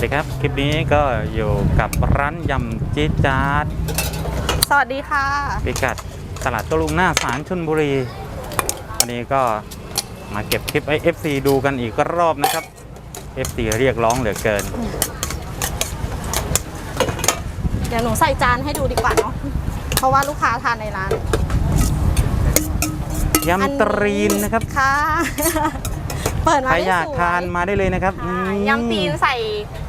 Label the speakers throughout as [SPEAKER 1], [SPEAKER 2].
[SPEAKER 1] วัสดีครับ คลิปนี้ก็อยู่กับร้านยำจี๊ดจ๊าด
[SPEAKER 2] สวัสดีค่ะ
[SPEAKER 1] พิกัดตลาดโตลุงหน้าสารชนบุรี วันนี้ก็มาเก็บคลิปไอ้ FC ดูกันอีกรอบนะครับ FC เรียกร้องเหลือเกิน
[SPEAKER 2] เดี๋ยวหนูใส่จานให้ดูดีกว่าเนาะเพราะว่าลูกค้าทานในร้าน
[SPEAKER 1] ยำตรีนนะครับ
[SPEAKER 2] ค่ะ เปิดมา
[SPEAKER 1] ใคร
[SPEAKER 2] ได้
[SPEAKER 1] อยาก
[SPEAKER 2] สวย
[SPEAKER 1] ทานมาได้เลยนะครับ
[SPEAKER 2] ค่ะ
[SPEAKER 1] อืม
[SPEAKER 2] ยำตีนใส่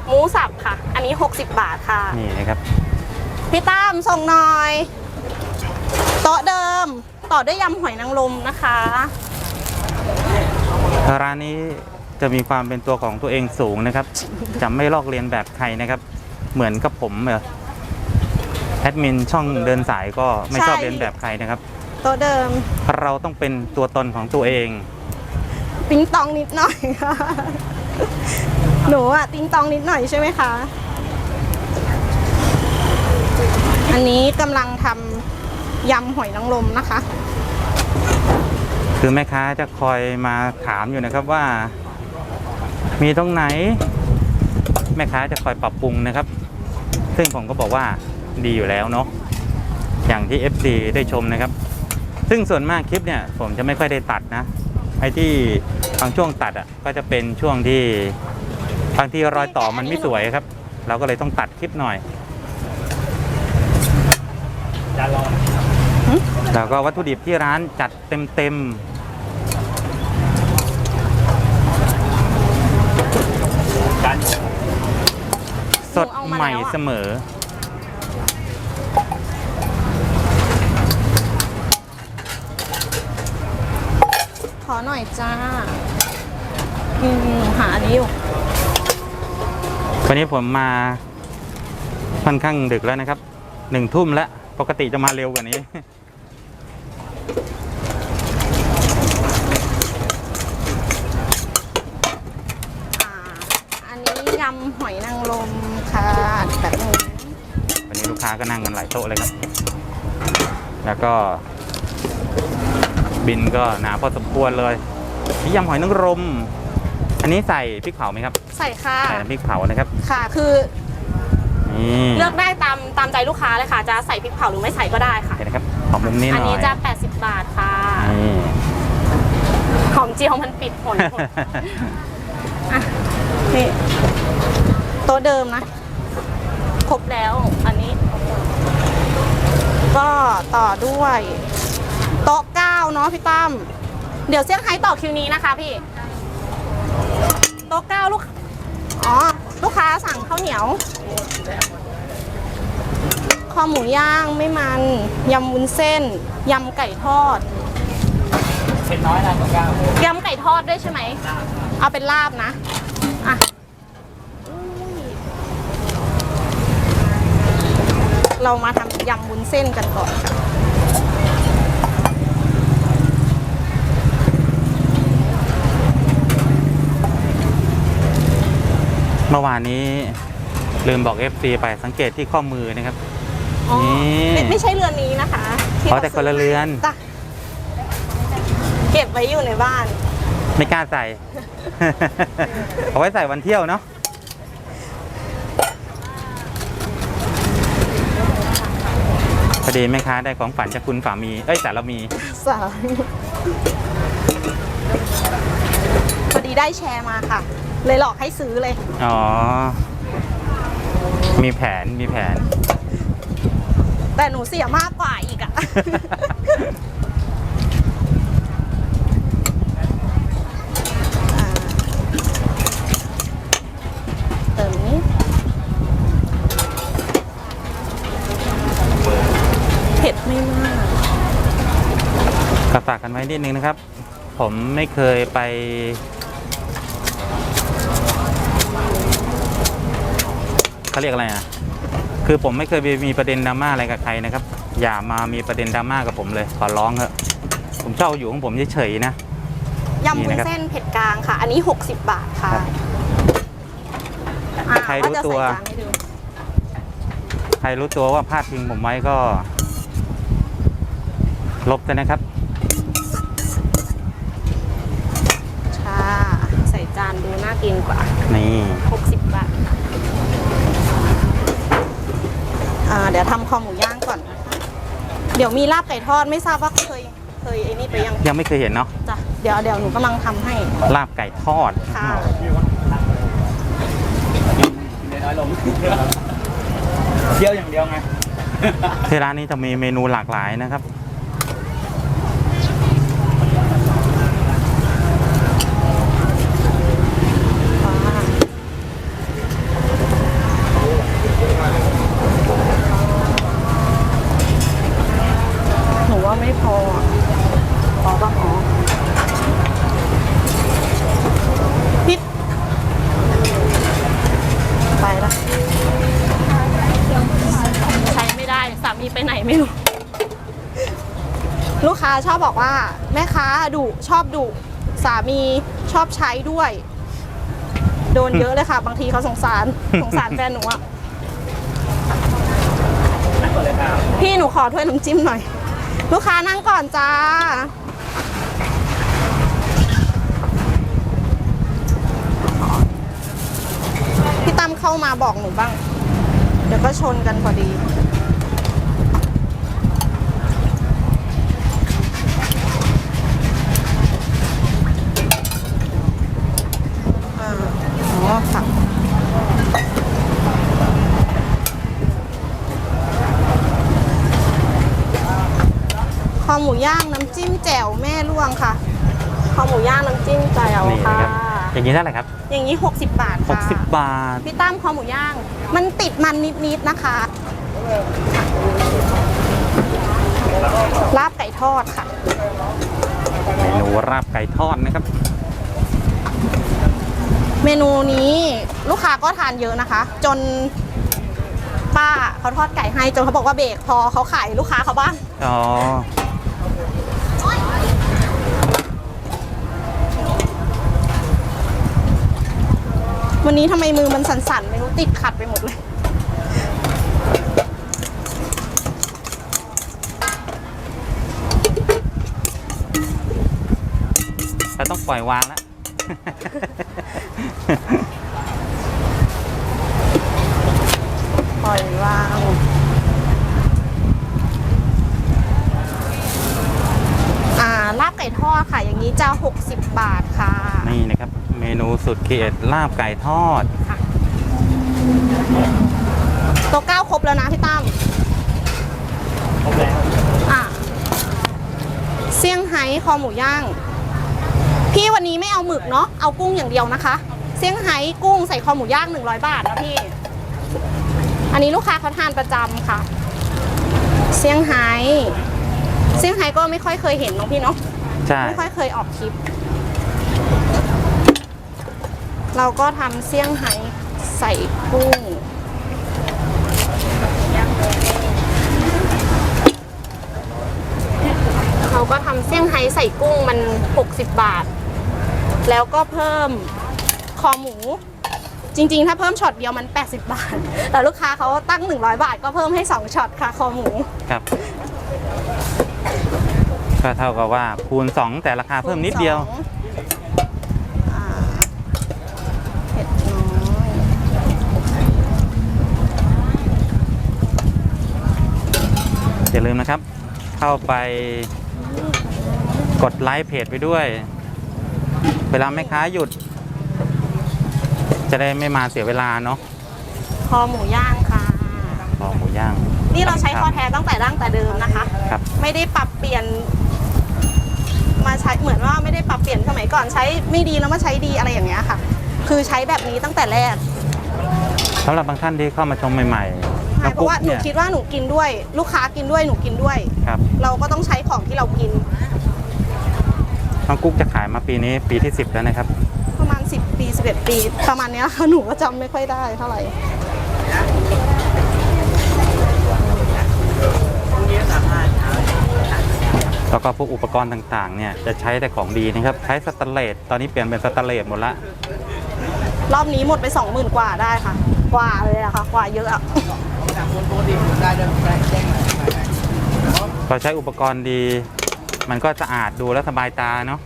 [SPEAKER 2] หมูสับค่ะ อันนี้ 60 บาทค่ะ
[SPEAKER 1] นี่นะครับ
[SPEAKER 2] พี่ตั้มส่งหน่อย โต๊ะเดิม ต่อด้วยยำหอยนางรมนะคะ
[SPEAKER 1] ร้านนี้จะมีความเป็นตัวของตัวเองสูงนะครับ จะไม่ลอกเลียนแบบใครนะครับ เหมือนกับผมเออแอดมินช่องเดินสายก็ไม่ชอบ
[SPEAKER 2] ใช่
[SPEAKER 1] เลียนแบบใครนะครับ
[SPEAKER 2] โต๊ะเดิม
[SPEAKER 1] เราต้องเป็นตัวตนของตัวเอง
[SPEAKER 2] ติ้งตองนิดหน่อยค่ะ หนูอะติ้งตองนิดหน่อยใช่ไหมคะ อันนี้กำลังทำยำหอยนางรมนะคะ
[SPEAKER 1] คือแม่ค้าจะคอยมาถามอยู่นะครับว่า มีตรงไหน แม่ค้าจะคอยปรับปรุงนะครับ ซึ่งผมก็บอกว่าดีอยู่แล้วเนาะอย่างที่ FC ได้ชมนะครับ ซึ่งส่วนมากคลิปเนี่ย ผมจะไม่ค่อยได้ตัดนะ ไอ้ที่บางช่วงตัดอะก็จะเป็นช่วงที่บางทีรอยต่อมันไม่สวยครับ เราก็เลยต้องตัดคลิปหน่อยแล้วก็วัตถุดิบที่ร้านจัดเต็มๆสดใหม่เสมอ
[SPEAKER 2] อหน่อยจ้าอืมหนูหาอันนี้อยู่
[SPEAKER 1] วันนี้ผมมาค่อนข้างดึกแล้วนะครับหนึ่งทุ่มแล้ว ปกติจะมาเร็วกว่านี้
[SPEAKER 2] อ่าอันนี้ยำหอยนางรมค่ะแบบนึง
[SPEAKER 1] วันนี้ลูกค้าก็นั่งกันหลายโต๊ะเลยครับ แล้วก็ บินก็หนาพอสมควรเลยนี่ยำหอยนางรม อันนี้ใส่พริกเผาไหมครับ
[SPEAKER 2] ใส่ค่ะ
[SPEAKER 1] ใส่น้ำพริกเผานะครับ
[SPEAKER 2] ค่ะ คือ
[SPEAKER 1] นี่
[SPEAKER 2] เลือกได้ตามตามใจลูกค้าเลยค่ะ จะใส่พริกเผาหรือไม่ใส่ก็ได้ค่ะ
[SPEAKER 1] เห็นนะครับขอมุมนี้ห
[SPEAKER 2] อัน
[SPEAKER 1] น่อ
[SPEAKER 2] นี้
[SPEAKER 1] ย
[SPEAKER 2] จะ 80 บาทค่ะ
[SPEAKER 1] นี่
[SPEAKER 2] หอมเจียวมันปิดผลหมดอะนี่โต๊ะเดิมนะ ครบแล้วอันนี้ ก็ต่อด้วยโต๊ะ เก้าเนาะพี่ตั้มเดี๋ยวเซี่ยงไฮ้ต่อคิวนี้นะคะพี่โต๊ะเก้าลูกอ๋อลูกค้าสั่งข้าวเหนียวคอหมูย่างไม่มันยำวุ้นเส้นยำไก่ทอด
[SPEAKER 3] เป็นน้อยนะตัวเก้ายำ
[SPEAKER 2] ไก่ทอดด้วยใช่ไหมเอาเป็นลาบนะอะเรามาทำยำวุ้นเส้นกันก่อนค่ะ
[SPEAKER 1] เมื่อวานนี้ลืมบอก FC ไปสังเกตที่ข้อมือนะครับ
[SPEAKER 2] อ๋อ
[SPEAKER 1] นี่
[SPEAKER 2] ไม่ไม่ใช่เรือนนี้นะคะที่
[SPEAKER 1] อ๋อแต่คนละเรือน
[SPEAKER 2] จ้ะเก็บไว้อยู่ในบ้าน
[SPEAKER 1] ไม่กล้าใส่ เอาไว้ใส่วันเที่ยวเนาะพอดีแม่ค้าได้ของฝันจากคุณฝามี เอ้ยสารมี
[SPEAKER 2] สาพอดีได้แชร์มาค่ะ เลยหลอกให้ซื้อเลย
[SPEAKER 1] อ๋อ มีแผนมีแผน
[SPEAKER 2] แต่หนูเสียมากกว่าอีกอะ อ่าเติมนี้ เผ็ดไม่มาก
[SPEAKER 1] ก็ฝากกันไว้นิดนึงนะครับ ผมไม่เคยไป เขาเรียกอะไรอะคือผมไม่เคยไปมีประเด็นดราม่าอะไรกับใครนะครับ อย่ามามีประเด็นดราม่ากับผมเลยขอร้องเถอะผมชอบอยู่ของผมเฉยๆนะ
[SPEAKER 2] ยำ
[SPEAKER 1] นี่
[SPEAKER 2] วุ้น
[SPEAKER 1] นะครับ
[SPEAKER 2] เส้นเผ็ดกลางค่ะ อันนี้ 60 บาทค่ะ
[SPEAKER 1] ครับ
[SPEAKER 2] อ่า
[SPEAKER 1] ใครรู้า
[SPEAKER 2] จะ
[SPEAKER 1] ตัว
[SPEAKER 2] ใส่จานให้ดู
[SPEAKER 1] ใครรู้ตัวว่าพลาดพิงผมไว้ก็ ลบไปนะครับ
[SPEAKER 2] ค่ะใส่จานดูน่าากินกว่า
[SPEAKER 1] นี่
[SPEAKER 2] 60 บาทค่ะอ่าเดี๋ยวทำคอหมูย่างก่อน เดี๋ยวมีลาบไก่ทอดไม่ทราบว่าเคยเคยไอ้นี่ไปยัง
[SPEAKER 1] ยังไม่เคยเห็นเนาะ
[SPEAKER 2] จ้ะเดี๋ยวเดี๋ยวหนูกำลังทำให้
[SPEAKER 1] ลาบไก่ทอด
[SPEAKER 2] ค่ะ
[SPEAKER 3] เดี๋ยวน้อยลงเที่ยวอย่างเดียวไง
[SPEAKER 1] ที่ร้านนี้จะมีเมนูหลากหลายนะครับ
[SPEAKER 2] หนูว่าไม่พออะพอป่ะอ๋อพิษไปละใช้ไม่ได้ สามีไปไหนไม่รู้ ลูกค้าชอ บบอกว่าแม่ค้าดุชอบดุสามีชอบใช้ด้วย โดนเยอะเลยค่ะ บางทีเขาสงสารสงสารแฟนหนูอะพี่หนูขอถ้วยน้ำจิ้มหน่อย ลูกค้านั่งก่อนจ้า พี่ตั้มเข้ามาบอกหนูบ้าง เดี๋ยวก็ชนกันพอดี อ่าอ๋อค่ะ คอหมูย่างน้ำจิ้มแจ่วแม่ล่วงค่ะ คอหมูย่างน้ำจิ้มแจ่ว
[SPEAKER 1] นี่
[SPEAKER 2] ค่ะ
[SPEAKER 1] นะครับ อย่างนี้เท่าไหร่ครับ
[SPEAKER 2] อย่างนี้ 60 บาทค่ะ
[SPEAKER 1] 60 บาท
[SPEAKER 2] พี่ตั้มคอหมูย่าง มันติดมันนิดๆนะคะ ลาบไก่ทอดค่ะ
[SPEAKER 1] เมนูราบไก่ทอดนะครับ
[SPEAKER 2] เมนูนี้ลูกค้าก็ทานเยอะนะคะ จนป้าเขาทอดไก่ให้จนเขาบอกว่าเบรกพอเขาขายลูกค้าเขาบ้าง
[SPEAKER 1] อ๋อ
[SPEAKER 2] วันนี้ทำไมมือมันสั่นๆ ไม่รู้ติดขัดไปหมดเลย
[SPEAKER 1] เราต้องปล่อยวางแล้ว
[SPEAKER 2] ปล่อยวางอ่าลาบ ไก่ทอดค่ะ อย่างนี้จะ 60 บาทค่ะ
[SPEAKER 1] นี่นะครับ เมนูสุดเขียดลาบไก่ทอด
[SPEAKER 2] ค่ะโตัวเก้าครบแล้วนะพี่ตั้ม
[SPEAKER 3] ครบแล้ว
[SPEAKER 2] อะเซี่ยงไฮ้คอหมูย่าง พี่วันนี้ไม่เอาหมึกเนาะเอากุ้งอย่างเดียวนะคะ เซี่ยงไฮ้กุ้งใส่คอหมูย่าง 100 บาทนะพี่ อันนี้ลูกค้าเขาทานประจำค่ะ เซี่ยงไฮ้เซี่ยงไฮ้ก็ไม่ค่อยเคยเห็นเนาะพี่เนาะ
[SPEAKER 1] ใช่
[SPEAKER 2] ไม่ค่อยเคยออกคลิป เราก็ทำเซี่ยงไฮ้ใส่กุ้งเขาก็ทำเซี่ยงไฮ้ใส่กุ้งมัน 60 บาท แล้วก็เพิ่มคอหมู จริง ๆ ถ้าเพิ่มช็อตเดียวมัน 80 บาท แต่ลูกค้าเขาตั้ง 100 บาท ก็เพิ่มให้ 2ช็อตค่ะคอหมู
[SPEAKER 1] ครับ ก็เท่ากับว่าคูณ 2 แต่ราคาเพิ่มนิดเดียว
[SPEAKER 2] คูณสองอ่าเผ็ดน้อย
[SPEAKER 1] อย่าลืมนะครับ เข้าไปกดไลค์เพจไปด้วย เวลาแม่ค้าหยุด จะได้ไม่มาเสียเวลาเนาะ
[SPEAKER 2] คอหมูย่างค่ะ
[SPEAKER 1] คอหมูย่าง
[SPEAKER 2] นี่เราใช้คอแท้ตั้งแต่ดั้งแต่เดิมนะคะ
[SPEAKER 1] ครับ
[SPEAKER 2] ไม่ได้ปรับเปลี่ยน มาใช้เหมือนว่าไม่ได้ปรับเปลี่ยนสมัยก่อนใช้ไม่ดีแล้วมาใช้ดีอะไรอย่างเงี้ยค่ะ คือใช้แบบนี้ตั้งแต่แรก
[SPEAKER 1] สำหรับบางท่านที่เข้ามาชมใหม่ๆ
[SPEAKER 2] ใช่
[SPEAKER 1] น้อง
[SPEAKER 2] เพ
[SPEAKER 1] กุ๊
[SPEAKER 2] ราะ
[SPEAKER 1] ก
[SPEAKER 2] ว่าหนู
[SPEAKER 1] เนี่ย
[SPEAKER 2] คิดว่าหนูกินด้วย ลูกค้ากินด้วยหนูกินด้วย
[SPEAKER 1] ครับ
[SPEAKER 2] เราก็ต้องใช้ของที่เรากิน
[SPEAKER 1] น้องกุ๊กจะขายมาปีนี้ปีที่ 10 แล้วนะครับ
[SPEAKER 2] ประมาณ 10 ปี 11 ปี ประมาณเนี้ยค่ะหนูก็จำไม่ค่อยได้เท่าไหร่
[SPEAKER 1] แล้วก็พวกอุปกรณ์ต่างๆเนี่ยจะใช้แต่ของดีนะครับ ใช้สแตนเลสตอนนี้เปลี่ยนเป็นสแตนเลสหมดละ
[SPEAKER 2] รอบนี้หมดไป 20,000 กว่าได้ค่ะ กว่าเลยอะค่ะ กว่าเยอะอะ
[SPEAKER 3] เรา
[SPEAKER 1] ใช้อุปกรณ์ดี มันก็สะอาดดูแล้วสบายตาเนาะ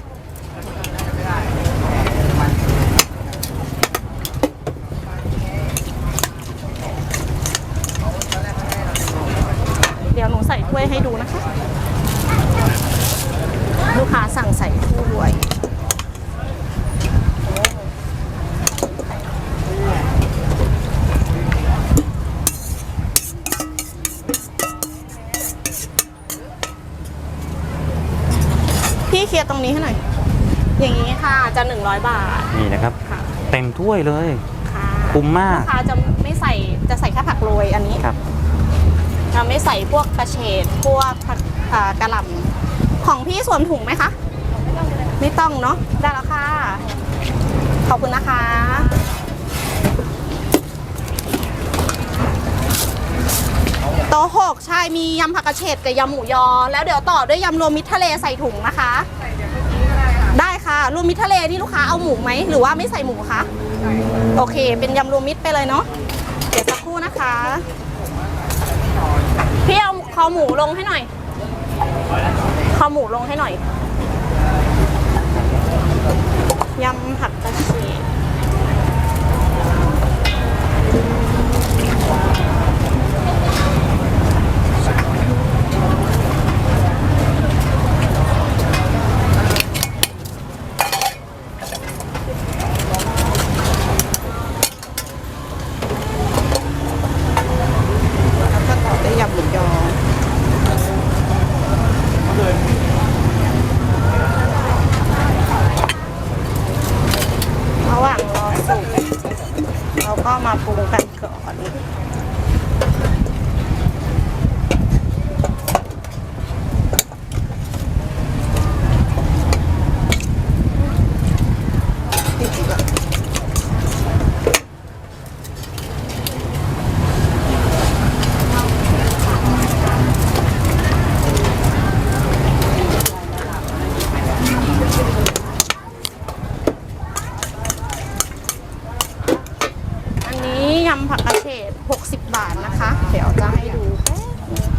[SPEAKER 2] เดี๋ยวหนูใส่ถ้วยให้ดูนะคะ ลูกค้าสั่งใส่ถ้วยพี่เคลียร์ตรงนี้ให้หน่อย อย่างนี้ค่ะจะ 100 บาท
[SPEAKER 1] นี่นะครับ
[SPEAKER 2] ค่ะ
[SPEAKER 1] เต็มถ้วยเลย
[SPEAKER 2] ค่ะ
[SPEAKER 1] คุ้มมาก
[SPEAKER 2] ลูกค้าจะไม่ใส่จะใส่แค่ผักโรยอันนี้
[SPEAKER 1] ครับ
[SPEAKER 2] จะไม่ใส่พวกกระเฉดพวกผักอ่ากระหล่ำ ของพี่สวมถุงไหมคะ ไม่ต้องเนาะได้แล้วค่ะ ขอบคุณนะคะโต๊ะหกใช่มียำผักกระเฉดกับยำหมูยอ แล้วเดี๋ยวต่อด้วยยำรวมมิตรทะเลใส่ถุงนะคะ ได้ค่ะรวมมิตรทะเลนี่ลูกค้าเอาหมูไหมหรือว่าไม่ใส่หมูคะโอเค เป็นยำรวมมิตรไปเลยเนาะเดี๋ยวสักครู่นะคะพี่เอาคอหมูลงให้หน่อย คอหมูลงให้หน่อยยำผักกระเฉดแล้วก็ต่อด้วยยำหมูยอ ระหว่างรอสุกเราก็มาปรุงกันก่อน อันนี้ยำผักกระเฉด60 บาทนะคะ เดี๋ยวจะให้ดูแป๊บนึง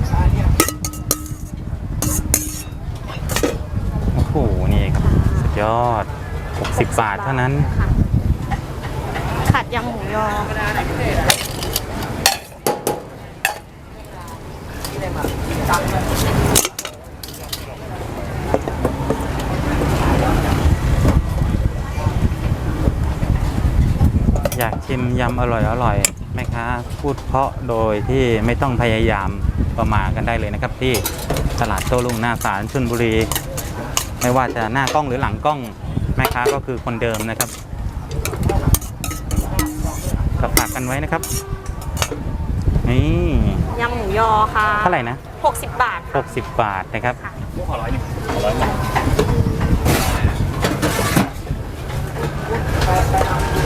[SPEAKER 1] โอ้โห นี่ครับ สุดยอด 60 บาท เท่านั้น
[SPEAKER 2] ค่ะขัดยำหมูยอ
[SPEAKER 1] อยากชิมยำอร่อยอร่อยแม่ค้าพูดเพราะโดยที่ไม่ต้องพยายามประมาทกันได้เลยนะครับ ที่ตลาดโต้รุ่งหน้าศาลชลบุรี ไม่ว่าจะหน้ากล้องหรือหลังกล้อง ค้าก็คือคนเดิมนะครับก็ฝากกันไว้นะครับ นี่
[SPEAKER 2] ยำหมูยอค่ะ
[SPEAKER 1] เท่าไหร่นะ
[SPEAKER 2] 60 บาทค่ะ
[SPEAKER 1] 60 บาทนะครับ
[SPEAKER 3] ลูกขอร้อยหนึ่งขอร้อยหนึ่ง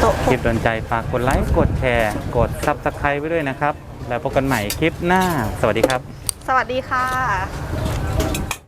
[SPEAKER 2] โต๊ะ
[SPEAKER 1] คลิปโดนใจฝากกดไลค์ กดแชร์ กด Subscribe ไว้ด้วยนะครับ แล้วพบกันใหม่คลิปหน้า สวัสดีครับ
[SPEAKER 2] สวัสดีค่ะ